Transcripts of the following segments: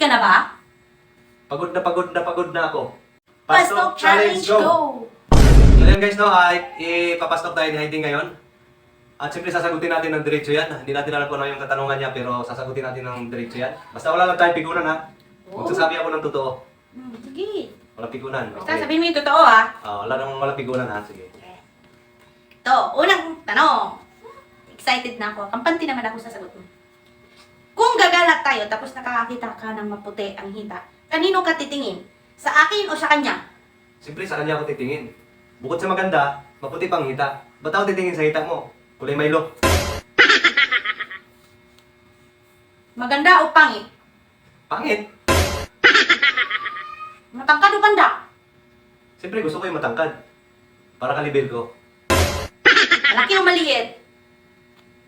ka na ba? Pagod na pagod na pagod na ako. Pastok Challenge Go! So yan guys, no, ay ipapastok tayo ni Heidi ngayon. At siyempre sasagutin natin ng diretso yan. Hindi natin alam kung ano yung katanungan niya, pero sasagutin natin ng diretso yan. Basta wala lang tayong pigunan ha. Oo. Magsasabi ako ng totoo. Hmm, sige. Walang pigunan. Basta sabihin mo yung totoo ah. Ah, wala nang walang pigunan ha. Sige. Ito, unang tanong. Excited na ako. Kampante naman ako sa sagot mo. Gagalat tayo tapos nakakakita ka ng maputi ang hita, kanino ka titingin? Sa akin o sa kanya? Siyempre sa kanya ako titingin. Bukod sa maganda, maputi pang hita. Ba't ako titingin sa hita mo? Kulay Milo. Maganda o pangit? Pangit. Matangkad o panda? Siyempre gusto ko yung matangkad. Para kalibel ko. Malaki o maliit?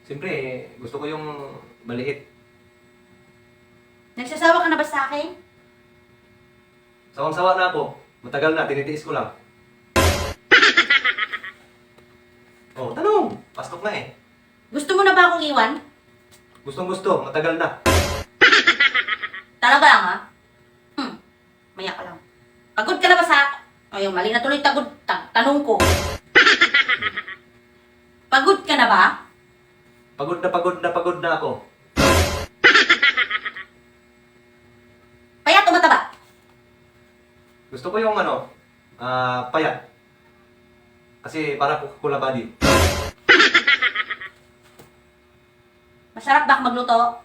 Siyempre, gusto ko yung maliit. Nagsasawa ka na ba sa akin? Sawang-sawa na ako. Matagal na, tinitiis ko lang. Oh, tanong! Pastok na eh. Gusto mo na ba akong iwan? Gustong gusto, matagal na. Talaga lang ha? Hmm, maya ka lang. Pagod ka na ba sa... Ayun, mali na tuloy tagod. Ta- tanong ko. Pagod ka na ba? Pagod na pagod Gusto ko yung ano, ah, payat. Kasi para Coca-Cola body. Masarap bak magluto.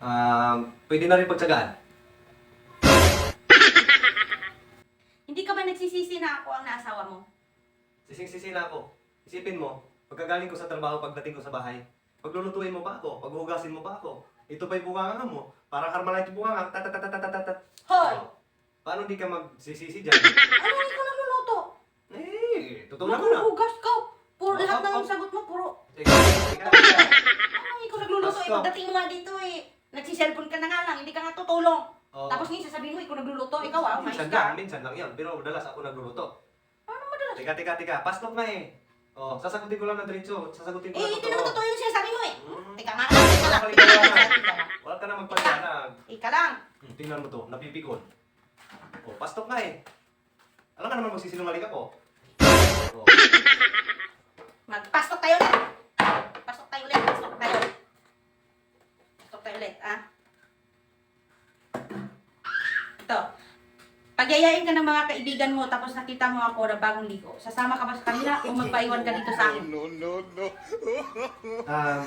Ah, pwede na rin pagtsagaan. Hindi ka ba nagsisisi na ako ang naasawa mo? Sising-sisi na ako. Isipin mo, pagkagaling ko sa trabaho, pagdating ko sa bahay, paglulutuin mo pa ako, paghuhugasin mo pa ako, ito pa'y bunganga mo, para karmalite bunganga, tatatatatatatat. Ho! Paano di ka magsisisi dyan? Ano hindi ko nagluluto? Eh, totoo naman ah. Naguhugas ka. Puro Oh, lahat oh, ng oh. sagot mo, puro. Teka, teka. Ano hindi ko nagluluto? Eh, Basta. pagdating mo nga dito eh. Nagsiselfone ka na nga lang, hindi ka nga tutulong. Tapos ngayon sasabihin mo, ikaw nagluluto, ikaw ah, mais Minsan ka. minsan lang yan. Pero madalas ako nagluluto. Ano madalas? Teka, teka, teka. Pastok na eh. Oh, sasagutin ko lang ng diretso. Sasagutin ko Eh, lang hindi naman totoo yung sinasabi mo eh. Hmm. Teka nga teka lang. Wala ka na magpaliwanag. Ika lang. Hmm, tingnan mo to, napipikon. Oh, pastok na eh. Alam ka naman magsisinungaling ako. Oh. Magpastok tayo ulit. Pasok tayo ulit, pasok tayo. Pasok tayo ulit, ah. Ito. Pagyayain ka ng mga kaibigan mo tapos nakita mo ako na bagong ligo. Sasama ka ba sa kanila o magpaiwan ka dito sa akin? Um,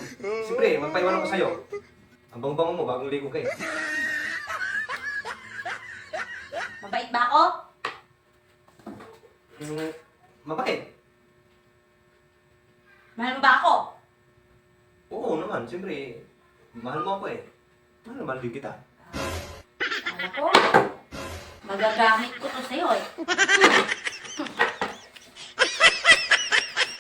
siyempre, magpaiwan ako sa'yo. Ang bango-bango mo, bagong ligo ka eh. Mabait ba ako? Mm, mabait. Mahal mo ba ako? Oo naman, siyempre. Mahal mo ako eh. Mahal na mahal din kita. Alam ko. Magagamit ko to sa'yo eh.